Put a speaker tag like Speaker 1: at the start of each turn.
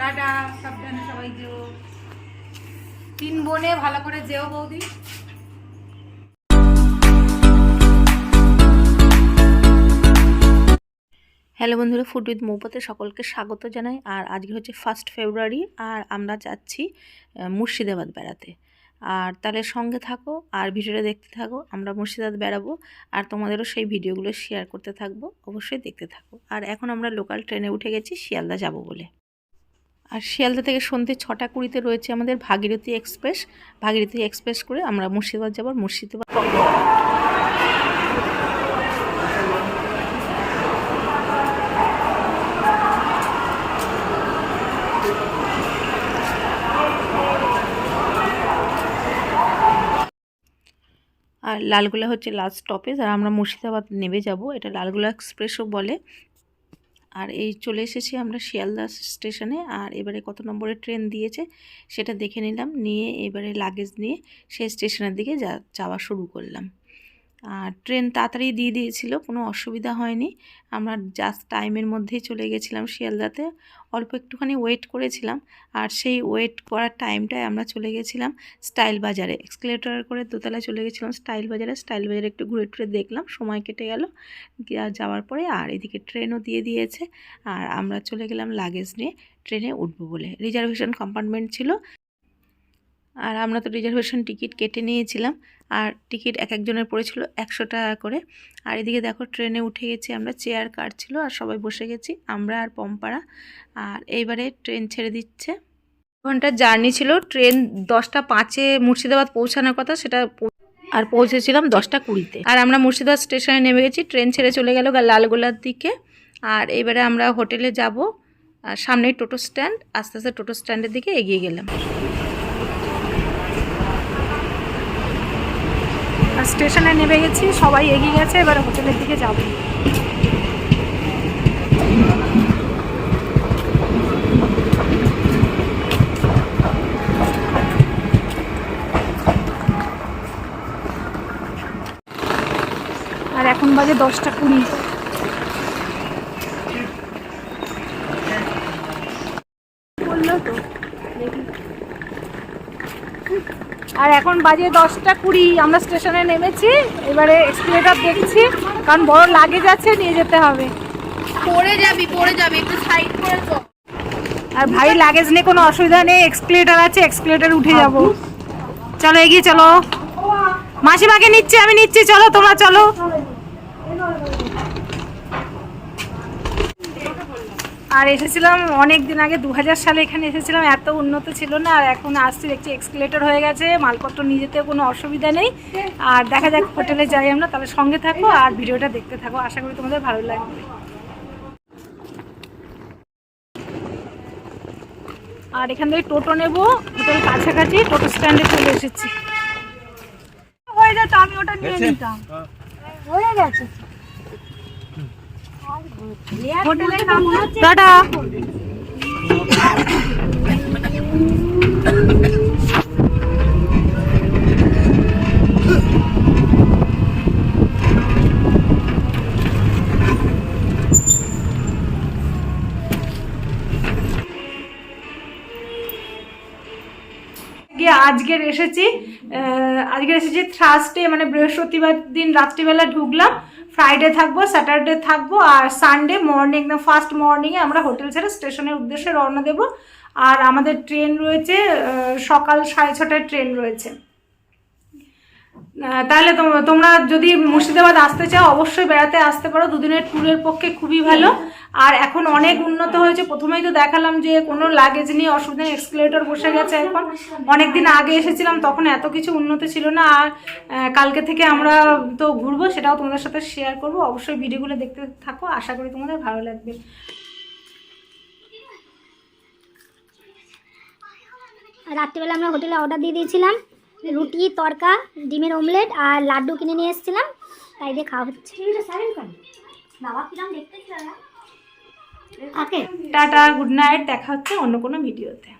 Speaker 1: Tata, সাবধানে সবাই যেও। তিন বোনে ভালো করে যেও বৌদি।
Speaker 2: হ্যালো বন্ধুরা ফুড উইথ মৌপাতে সকলকে স্বাগত জানাই। আর আজকে হচ্ছে ফার্স্ট ফেব্রুয়ারি আর আমরা যাচ্ছি মুর্শিদাবাদ বেড়াতে। আর তাহলে সঙ্গে থাকো, আর ভিডিওটা দেখতে থাকো, আমরা মুর্শিদাবাদ বেড়াবো, আর তোমাদেরও সেই ভিডিওগুলো শেয়ার করতে থাকব, অবশ্যই দেখতে থাকো। আর এখন আমরা লোকাল ট্রেনে উঠে গেছি, শিয়ালদা যাব বলে। আর শিয়ালদা থেকে সন্ধ্যে ছটা কুড়িতে রয়েছে আমাদের ভাগীরথী এক্সপ্রেস। ভাগীরথী এক্সপ্রেস করে আমরা মুর্শিদাবাদ যাব মুর্শিদাবাদ আর লালগোলা হচ্ছে লাস্ট স্টপেজ আর আমরা মুর্শিদাবাদ নেমে যাব। এটা লালগোলা এক্সপ্রেসও বলে। আর এই চলে এসেছি আমরা শিয়ালদা স্টেশনে। আর এবারে কত নম্বরের ট্রেন দিয়েছে সেটা দেখে নিলাম। নিয়ে এবারে লাগেজ নিয়ে সেই স্টেশনের দিকে যাওয়া শুরু করলাম। আর ট্রেন তাড়াতাড়ি দিয়ে দিয়েছিল, কোনো অসুবিধা হয়নি। আমরা জাস্ট টাইমের মধ্যেই চলে গেছিলাম শিয়ালদাতে। অল্প একটুখানি ওয়েট করেছিলাম, আর সেই ওয়েট করার টাইমটায় আমরা চলে গেছিলাম স্টাইল বাজারে। এক্সকেলেটর করে দোতলায় চলে গেছিলাম স্টাইল বাজারে। স্টাইল বাজারে একটু ঘুরে টুরে দেখলাম, সময় কেটে গেল। যাওয়ার পরে আর এদিকে ট্রেনও দিয়ে দিয়েছে। আর আমরা চলে গেলাম লাগেজ নিয়ে ট্রেনে উঠবো বলে। রিজার্ভেশন কম্পার্টমেন্ট ছিল। আর আমরা তো রিজার্ভেশন টিকিট কেটে নিয়েছিলাম। আর টিকিট এক একজনের পড়েছিল একশো টাকা করে। আর এদিকে দেখো ট্রেনে উঠে গেছি আমরা চেয়ার কাটছিল আর সবাই বসে গেছি, আমরা আর পম্পারা আর এইবারে ট্রেন ছেড়ে দিচ্ছে। ঘণ্টার জার্নি ছিল ট্রেন দশটা পাঁচে মুর্শিদাবাদ পৌঁছানোর কথা, সেটা আর পৌঁছেছিলাম দশটা কুড়িতে। আর আমরা মুর্শিদাবাদ স্টেশনে নেমে গেছি ট্রেন ছেড়ে চলে গেল লালগোলার দিকে। আর এবারে আমরা হোটেলে যাব, আর সামনেই টোটো স্ট্যান্ড আস্তে আস্তে টোটো স্ট্যান্ডের দিকে এগিয়ে গেলাম।
Speaker 1: স্টেশনে নেমে গেছি, সবাই এগিয়ে গেছে, এবার হোটেলের দিকে যাব। আর এখন বাজে দশটা কুড়ি। বলল তো, দেখি। আর এখন বাজে দশটা কুড়ি আমরা স্টেশনে নেমেছি এবারে এক্সপিরেটার দেখছি কারণ বড় লাগেজ আছে নিয়ে যেতে হবে।
Speaker 3: পড়ে যাবি পড়ে যাবি একটু সাইড করে চল
Speaker 1: আর ভাই লাগেজ নিয়ে কোনো অসুবিধা নেই এক্সপ্লেটার আছে এক্সপ্লেটার উঠে যাব। চলো এগিয়ে চলো। মাসিমাকে নিচ্ছি আমি নিচ্ছি চলো তোমরা চলো। আর এসেছিলাম অনেক দিন আগে দু হাজার সালে এখানে এসেছিলাম এত উন্নত ছিল না আর এখন আসছি দেখছি এক্সকেলেটর হয়ে গেছে মালপত্র নিয়ে যেতে কোনো অসুবিধা নেই। আর দেখা যাক হোটেলে যাই আমরা তাহলে সঙ্গে থাকো আর ভিডিওটা দেখতে থাকো আশা করি তোমাদের ভালো লাগবে। আর এখান থেকে টোটো নেব হোটেল কাছাকাছি টোটো স্ট্যান্ডে চলে এসেছি। হয়ে যেত আমি ওটা নিয়ে নিতাম। হয়ে গেছে। টাটা গিয়ে আজকের এসেছি আজকের এসেছি থার্সডে মানে বৃহস্পতিবার দিন রাত্রিবেলা ঢুকলাম। ফ্রাইডে থাকব স্যাটারডে থাকব, আর সানডে মর্নিং একদম ফার্স্ট মর্নিংয়ে আমরা হোটেল ছেড়ে স্টেশনের উদ্দেশ্যে রওনা দেব। আর আমাদের ট্রেন রয়েছে সকাল সাড়ে ছটায় ট্রেন রয়েছে। তাহলে তোম- তোমরা যদি মুর্শিদাবাদ আসতে চাও, অবশ্যই বেড়াতে আসতে পারো। দুদিনের ট্যুরের পক্ষে খুবই ভালো। আর এখন অনেক উন্নত হয়েছে। প্রথমেই তো দেখালাম যে কোনো লাগেজ নিয়ে অসুবিধা নেই। এক্সকেলেটর বসে গেছে এখন। অনেক দিন আগে এসেছিলাম, তখন এত কিছু উন্নত ছিল না। আর কালকে থেকে আমরা তো ঘুরবো, সেটাও তোমাদের সাথে শেয়ার করব। অবশ্যই ভিডিওগুলো দেখতে থাকো। আশা করি তোমাদের ভালো লাগবে।
Speaker 4: রাত্রিবেলা আমরা হোটেলে অর্ডার দিয়ে দিয়েছিলাম। রুটি তরকা ডিমের অমলেট আর লাড্ডু কিনে নিয়ে এসেছিলাম তাই দিয়ে খাওয়া হচ্ছে।
Speaker 1: টাটা গুড নাইট দেখা হচ্ছে অন্য কোনো ভিডিওতে